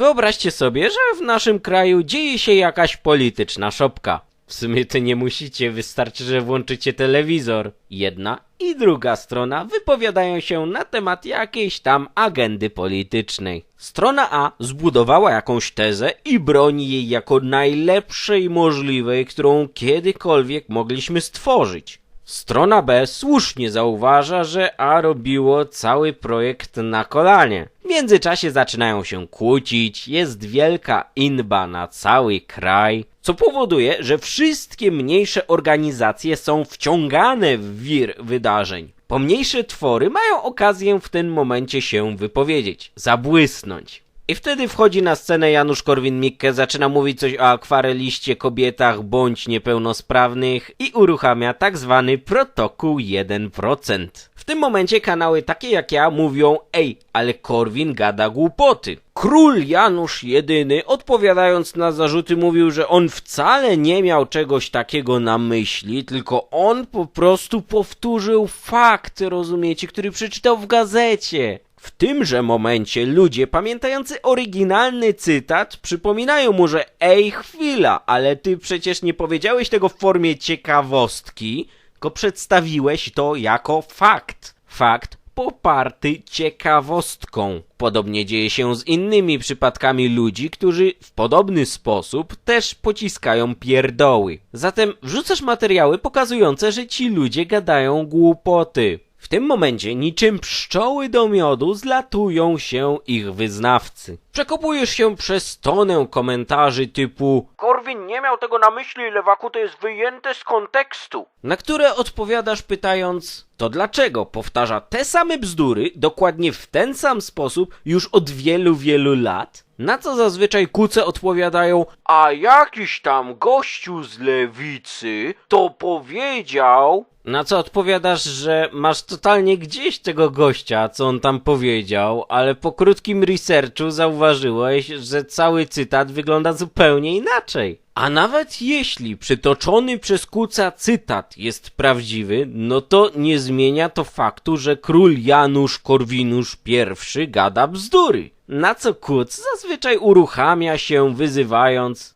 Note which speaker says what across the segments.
Speaker 1: Wyobraźcie sobie, że w naszym kraju dzieje się jakaś polityczna szopka. W sumie to nie musicie, wystarczy, że włączycie telewizor. Jedna i druga strona wypowiadają się na temat jakiejś tam agendy politycznej. Strona A zbudowała jakąś tezę i broni jej jako najlepszej możliwej, którą kiedykolwiek mogliśmy stworzyć. Strona B słusznie zauważa, że A robiło cały projekt na kolanie. W międzyczasie zaczynają się kłócić, jest wielka inba na cały kraj, co powoduje, że wszystkie mniejsze organizacje są wciągane w wir wydarzeń. Pomniejsze twory mają okazję w tym momencie się wypowiedzieć, zabłysnąć. I wtedy wchodzi na scenę Janusz Korwin-Mikke, zaczyna mówić coś o akwareliście, kobietach bądź niepełnosprawnych i uruchamia tak zwany protokół 1%. W tym momencie kanały takie jak ja mówią ej, ale Korwin gada głupoty. Król Janusz jedyny odpowiadając na zarzuty mówił, że on wcale nie miał czegoś takiego na myśli, tylko on po prostu powtórzył fakt, rozumiecie, który przeczytał w gazecie. W tymże momencie ludzie pamiętający oryginalny cytat przypominają mu, że ej chwila, ale ty przecież nie powiedziałeś tego w formie ciekawostki, tylko przedstawiłeś to jako fakt. Fakt poparty ciekawostką. Podobnie dzieje się z innymi przypadkami ludzi, którzy w podobny sposób też pociskają pierdoły. Zatem wrzucasz materiały pokazujące, że ci ludzie gadają głupoty. W tym momencie, niczym pszczoły do miodu, zlatują się ich wyznawcy. Przekopujesz się przez tonę komentarzy typu Korwin nie miał tego na myśli, lewaku to jest wyjęte z kontekstu. Na które odpowiadasz pytając, to dlaczego powtarza te same bzdury dokładnie w ten sam sposób już od wielu, wielu lat? Na co zazwyczaj kuce odpowiadają, a jakiś tam gościu z lewicy to powiedział... Na co odpowiadasz, że masz totalnie gdzieś tego gościa, co on tam powiedział, ale po krótkim researchu zauważyłeś, że cały cytat wygląda zupełnie inaczej. A nawet jeśli przytoczony przez kuca cytat jest prawdziwy, no to nie zmienia to faktu, że król Janusz Korwinusz I gada bzdury. Na co kuc zazwyczaj uruchamia się wyzywając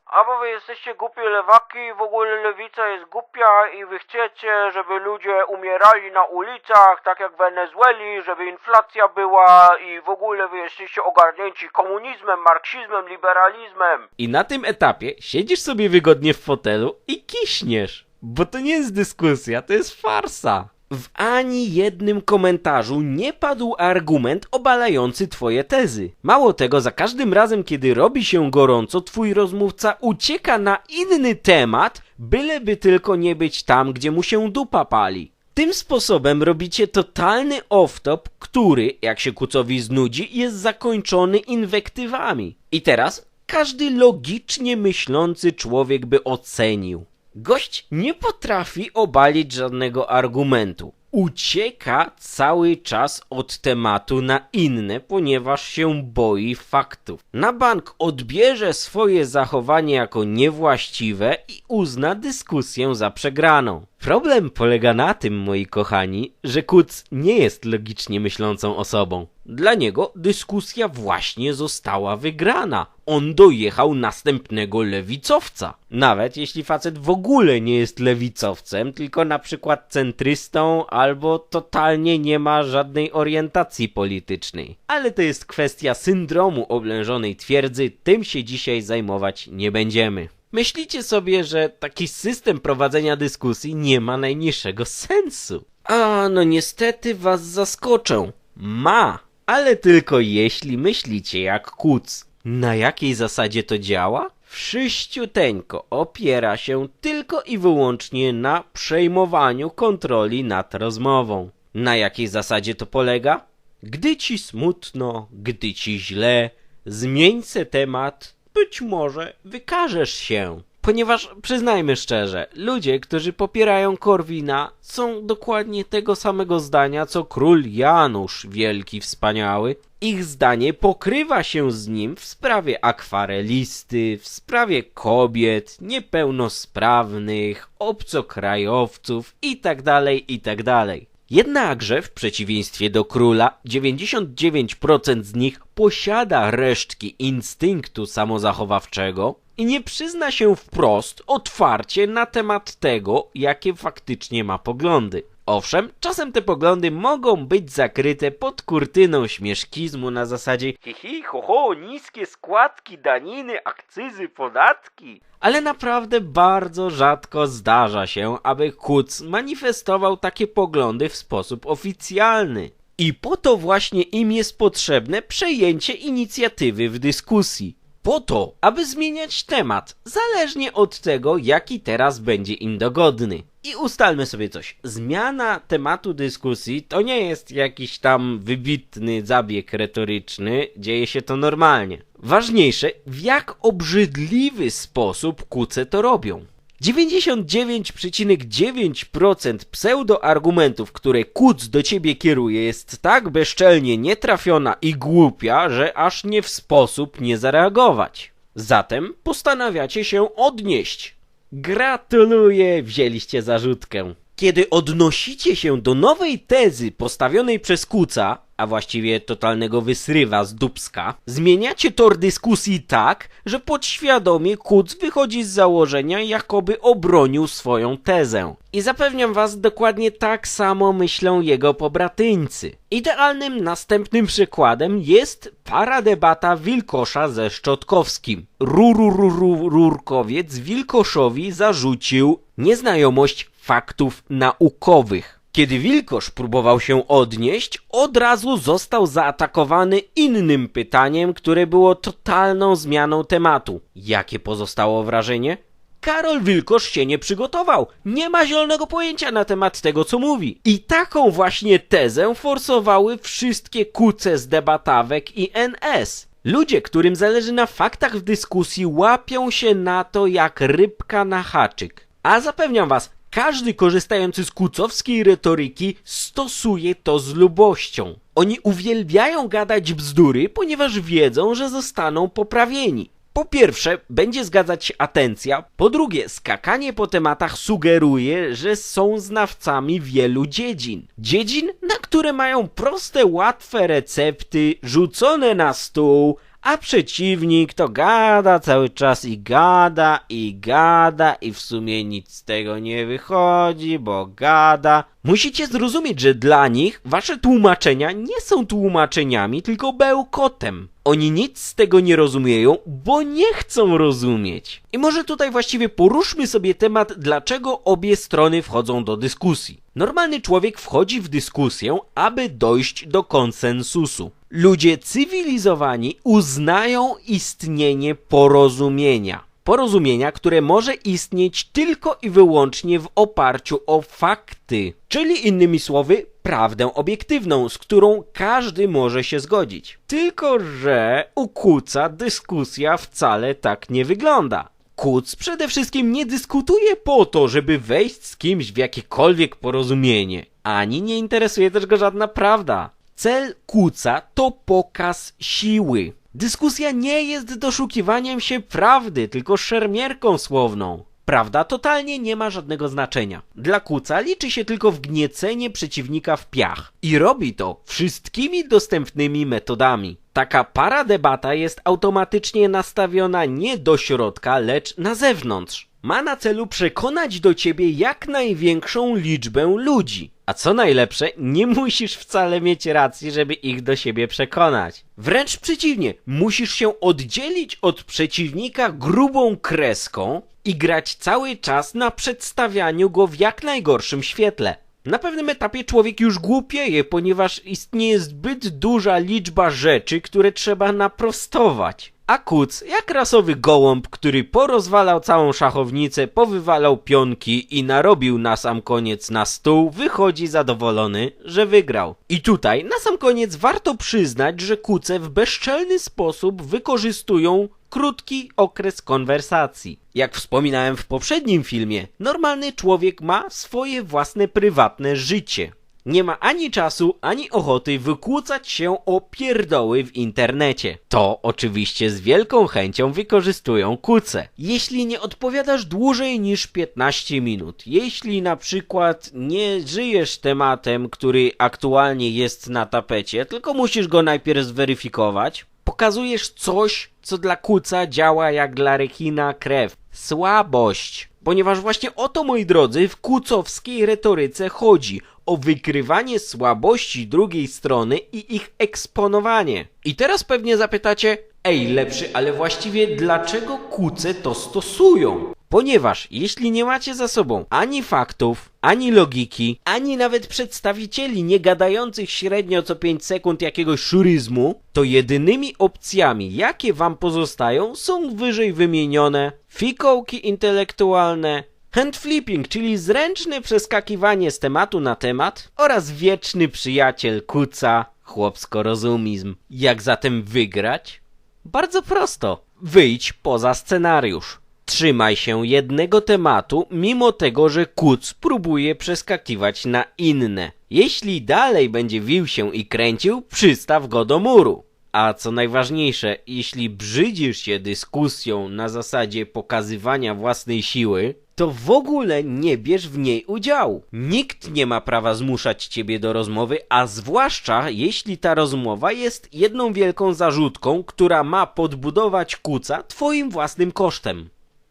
Speaker 2: jesteście głupie lewaki, w ogóle lewica jest głupia i wy chcecie, żeby ludzie umierali na ulicach, tak jak w Wenezueli, żeby inflacja była i w ogóle wy jesteście ogarnięci komunizmem, marksizmem, liberalizmem.
Speaker 1: I na tym etapie siedzisz sobie wygodnie w fotelu i kiśniesz. Bo to nie jest dyskusja, to jest farsa. W ani jednym komentarzu nie padł argument obalający twoje tezy. Mało tego, za każdym razem, kiedy robi się gorąco, twój rozmówca ucieka na inny temat, byleby tylko nie być tam, gdzie mu się dupa pali. Tym sposobem robicie totalny off-top, który, jak się kucowi znudzi, jest zakończony inwektywami. I teraz każdy logicznie myślący człowiek by ocenił. Gość nie potrafi obalić żadnego argumentu. Ucieka cały czas od tematu na inne, ponieważ się boi faktów. Na bank odbierze swoje zachowanie jako niewłaściwe i uzna dyskusję za przegraną. Problem polega na tym, moi kochani, że Kuc nie jest logicznie myślącą osobą. Dla niego dyskusja właśnie została wygrana. On dojechał następnego lewicowca. Nawet jeśli facet w ogóle nie jest lewicowcem, tylko na przykład centrystą albo totalnie nie ma żadnej orientacji politycznej. Ale to jest kwestia syndromu oblężonej twierdzy, tym się dzisiaj zajmować nie będziemy. Myślicie sobie, że taki system prowadzenia dyskusji nie ma najmniejszego sensu. A no niestety was zaskoczę. Ma, ale tylko jeśli myślicie jak kuc. Na jakiej zasadzie to działa? Wszyściuteńko opiera się tylko i wyłącznie na przejmowaniu kontroli nad rozmową. Na jakiej zasadzie to polega? Gdy ci smutno, gdy ci źle, zmień se temat, być może wykażesz się. Ponieważ przyznajmy szczerze, ludzie, którzy popierają Korwina, są dokładnie tego samego zdania co król Janusz Wielki Wspaniały. Ich zdanie pokrywa się z nim w sprawie akwarelisty, w sprawie kobiet, niepełnosprawnych, obcokrajowców itd., itd. Jednakże, w przeciwieństwie do króla, 99% z nich posiada resztki instynktu samozachowawczego i nie przyzna się wprost, otwarcie na temat tego, jakie faktycznie ma poglądy. Owszem, czasem te poglądy mogą być zakryte pod kurtyną śmieszkizmu na zasadzie hihi, ho, ho, niskie składki, daniny, akcyzy, podatki. Ale naprawdę bardzo rzadko zdarza się, aby Kuc manifestował takie poglądy w sposób oficjalny. I po to właśnie im jest potrzebne przejęcie inicjatywy w dyskusji. Po to, aby zmieniać temat, zależnie od tego, jaki teraz będzie im dogodny. I ustalmy sobie coś. Zmiana tematu dyskusji to nie jest jakiś tam wybitny zabieg retoryczny, dzieje się to normalnie. Ważniejsze, w jak obrzydliwy sposób kuce to robią. 99,9% pseudoargumentów, które kuc do ciebie kieruje, jest tak bezczelnie nietrafiona i głupia, że aż nie w sposób nie zareagować. Zatem postanawiacie się odnieść. Gratuluję, wzięliście zarzutkę. Kiedy odnosicie się do nowej tezy postawionej przez Kuca, a właściwie totalnego wysrywa z dubska, zmieniacie tor dyskusji tak, że podświadomie Kuc wychodzi z założenia, jakoby obronił swoją tezę. I zapewniam was, dokładnie tak samo myślą jego pobratyńcy. Idealnym następnym przykładem jest paradebata Wilkosza ze Szczotkowskim. Rururururkowiec Wilkoszowi zarzucił nieznajomość faktów naukowych. Kiedy Wilkosz próbował się odnieść, od razu został zaatakowany innym pytaniem, które było totalną zmianą tematu. Jakie pozostało wrażenie? Karol Wilkosz się nie przygotował. Nie ma zielonego pojęcia na temat tego, co mówi. I taką właśnie tezę forsowały wszystkie kuce z debatawek i NS. Ludzie, którym zależy na faktach w dyskusji, łapią się na to jak rybka na haczyk. A zapewniam was, każdy korzystający z kucowskiej retoryki stosuje to z lubością. Oni uwielbiają gadać bzdury, ponieważ wiedzą, że zostaną poprawieni. Po pierwsze, będzie zgadzać się atencja. Po drugie, skakanie po tematach sugeruje, że są znawcami wielu dziedzin. Dziedzin, na które mają proste, łatwe recepty rzucone na stół, a przeciwnik to gada cały czas i gada i gada i w sumie nic z tego nie wychodzi, bo gada. Musicie zrozumieć, że dla nich wasze tłumaczenia nie są tłumaczeniami, tylko bełkotem. Oni nic z tego nie rozumieją, bo nie chcą rozumieć. I może tutaj właściwie poruszmy sobie temat, dlaczego obie strony wchodzą do dyskusji. Normalny człowiek wchodzi w dyskusję, aby dojść do konsensusu. Ludzie cywilizowani uznają istnienie porozumienia. Porozumienia, które może istnieć tylko i wyłącznie w oparciu o fakty, czyli innymi słowy, prawdę obiektywną, z którą każdy może się zgodzić. Tylko, że u Kuca dyskusja wcale tak nie wygląda. Kuc przede wszystkim nie dyskutuje po to, żeby wejść z kimś w jakiekolwiek porozumienie, ani nie interesuje też go żadna prawda. Cel Kuca to pokaz siły. Dyskusja nie jest doszukiwaniem się prawdy, tylko szermierką słowną. Prawda totalnie nie ma żadnego znaczenia. Dla Kuca liczy się tylko wgniecenie przeciwnika w piach. I robi to wszystkimi dostępnymi metodami. Taka paradebata jest automatycznie nastawiona nie do środka, lecz na zewnątrz. Ma na celu przekonać do ciebie jak największą liczbę ludzi. A co najlepsze, nie musisz wcale mieć racji, żeby ich do siebie przekonać. Wręcz przeciwnie, musisz się oddzielić od przeciwnika grubą kreską i grać cały czas na przedstawianiu go w jak najgorszym świetle. Na pewnym etapie człowiek już głupieje, ponieważ istnieje zbyt duża liczba rzeczy, które trzeba naprostować. A Kuc, jak rasowy gołąb, który porozwalał całą szachownicę, powywalał pionki i narobił na sam koniec na stół, wychodzi zadowolony, że wygrał. I tutaj na sam koniec warto przyznać, że kuce w bezczelny sposób wykorzystują krótki okres konwersacji. Jak wspominałem w poprzednim filmie, normalny człowiek ma swoje własne prywatne życie. Nie ma ani czasu, ani ochoty wykłócać się o pierdoły w internecie. To oczywiście z wielką chęcią wykorzystują kuce. Jeśli nie odpowiadasz dłużej niż 15 minut, jeśli na przykład nie żyjesz tematem, który aktualnie jest na tapecie, tylko musisz go najpierw zweryfikować, pokazujesz coś, co dla kuca działa jak dla rekina krew. Słabość. Ponieważ właśnie o to, moi drodzy, w kucowskiej retoryce chodzi. O wykrywanie słabości drugiej strony i ich eksponowanie. I teraz pewnie zapytacie, ej lepszy, ale właściwie dlaczego kuce to stosują? Ponieważ jeśli nie macie za sobą ani faktów, ani logiki, ani nawet przedstawicieli nie gadających średnio co 5 sekund jakiegoś szuryzmu, to jedynymi opcjami, jakie wam pozostają, są wyżej wymienione fikołki intelektualne, handflipping, czyli zręczne przeskakiwanie z tematu na temat oraz wieczny przyjaciel kuca, chłopsko-rozumizm. Jak zatem wygrać? Bardzo prosto. Wyjdź poza scenariusz. Trzymaj się jednego tematu, mimo tego, że kuc próbuje przeskakiwać na inne. Jeśli dalej będzie wił się i kręcił, przystaw go do muru. A co najważniejsze, jeśli brzydzisz się dyskusją na zasadzie pokazywania własnej siły, to w ogóle nie bierz w niej udziału. Nikt nie ma prawa zmuszać ciebie do rozmowy, a zwłaszcza jeśli ta rozmowa jest jedną wielką zarzutką, która ma podbudować kuca twoim własnym kosztem.